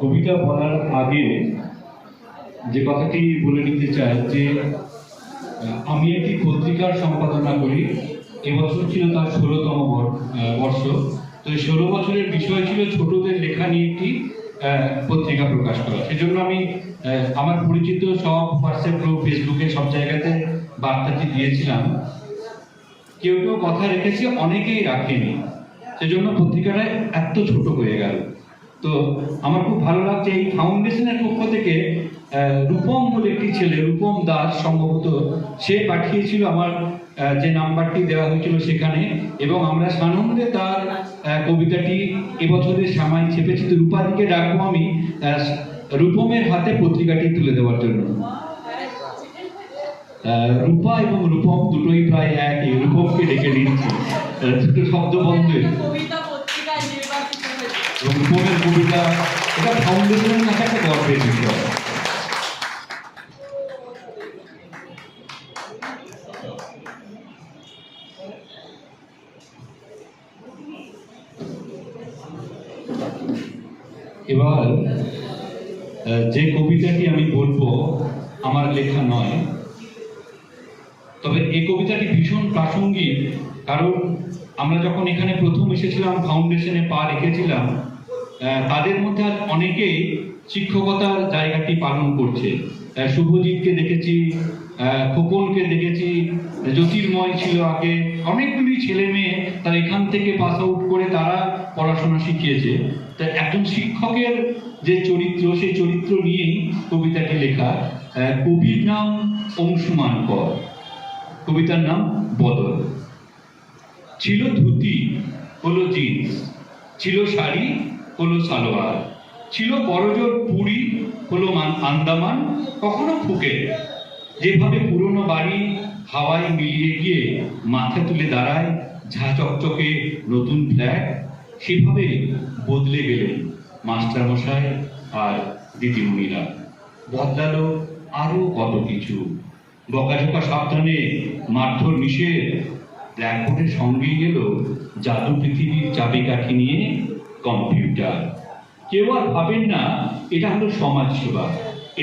কবিতা বলার আগে যে কথাটি বলে নিতে চাই যে আমি একটি পত্রিকার সম্পাদনা করি। এবছর ছিল তার ষোলোতম বর্ষ। তো এই ষোলো বছরের বিষয় ছিল ছোটদের লেখা নিয়ে একটি পত্রিকা প্রকাশ করা। সেজন্য আমি আমার পরিচিত সব হোয়াটসঅ্যাপ গ্রুপ, ফেসবুকে সব জায়গাতে বার্তাটি দিয়েছিলাম। কেউ কেউ কথা রেখেছে, অনেকেই রাখেনি। সেজন্য পত্রিকাটা এত ছোট হয়ে গেল। তো আমার খুব ভালো লাগছে এই ফাউন্ডেশনের পক্ষ থেকে রূপম বলে একটি ছেলে, রূপম দাস সম্ভবত, সে পাঠিয়েছিল আমার যে নাম্বারটি দেওয়া হয়েছিল সেখানে এবং আমরা সানন্দে তার কবিতাটি এবছরের সামাই ছেপেছি। তো রূপাদিকে ডাকবো আমি রূপমের হাতে পত্রিকাটি তুলে দেওয়ার জন্য। রূপা এবং রূপম দুটোই প্রায় একই। রূপমকে ডেকে নিচ্ছি। শব্দ বন্ধে কবিতা এটা ফাউন্ডেশনের কাছে একটা এবার যে কবিতাটি আমি বলব, আমার লেখা নয়। তবে এই কবিতাটি ভীষণ প্রাসঙ্গিক, কারণ আমরা যখন এখানে প্রথম এসেছিলাম ফাউন্ডেশনে পা রেখেছিলাম তাদের মধ্যে অনেকেই শিক্ষকতার জায়গাটি পালন করছে। শুভজিৎকে দেখেছি খোকনকে দেখেছি, জ্যোতির্ময় ছিল আগে। অনেকগুলি ছেলে মেয়ে তারা এখান থেকে পাস আউট করে তারা পড়াশোনা শিখিয়েছে। তা একজন শিক্ষকের যে চরিত্র, সেই চরিত্র নিয়েই কবিতাটি লেখা। কবির নাম অংশুমান কর। কবিতার নাম বদল। ছিল ধুতি, হলো জিন্স ছিল শাড়ি, হলো সালোয়ার। ছিল বড়জোর পুরী, হলো মান- আন্দামান, কখনো ফুকে যেভাবে পুরনো বাড়ি হাওয়ায় মিলিয়ে গিয়ে মাথা তুলে দাঁড়ায় ঝা চকচকে নতুন ফ্ল্যাট, সেভাবে বদলে গেলেন মাস্টারমশাই আর দিদিমণিরা। বদলালো আরও কত কিছু। বকাঝোকা সাবধানে মারধর নিষেধ ব্ল্যাকবোর্ডের সঙ্গে গেল জাদু পৃথিবীর চাবিকাঠি নিয়ে কম্পিউটার। কেউ আর ভাবেন না, এটা হলো সমাজ সেবা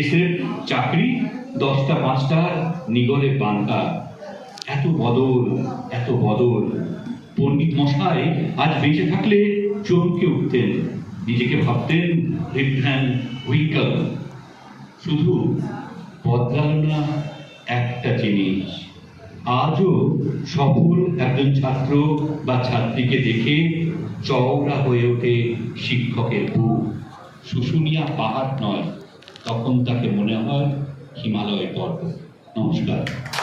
এসের চাকরি, দশটা পাঁচটার নিগলে বাঙ্কা এত বদল এত বদল। পণ্ডিত মশাই আজ বেঁচে থাকলে চমকে উঠতেন। নিজেকে ভাবতেন বিজ্ঞান উইকল শুধু বদলালো না, একটা জিনিস। আজও সফল একজন ছাত্র বা ছাত্রীকে দেখে চওড়া হয়ে ওঠে শিক্ষকের বুক। শুশুনিয়া পাহাড় নয়, তখন তাকে মনে হয় হিমালয় পর্ব নমস্কার।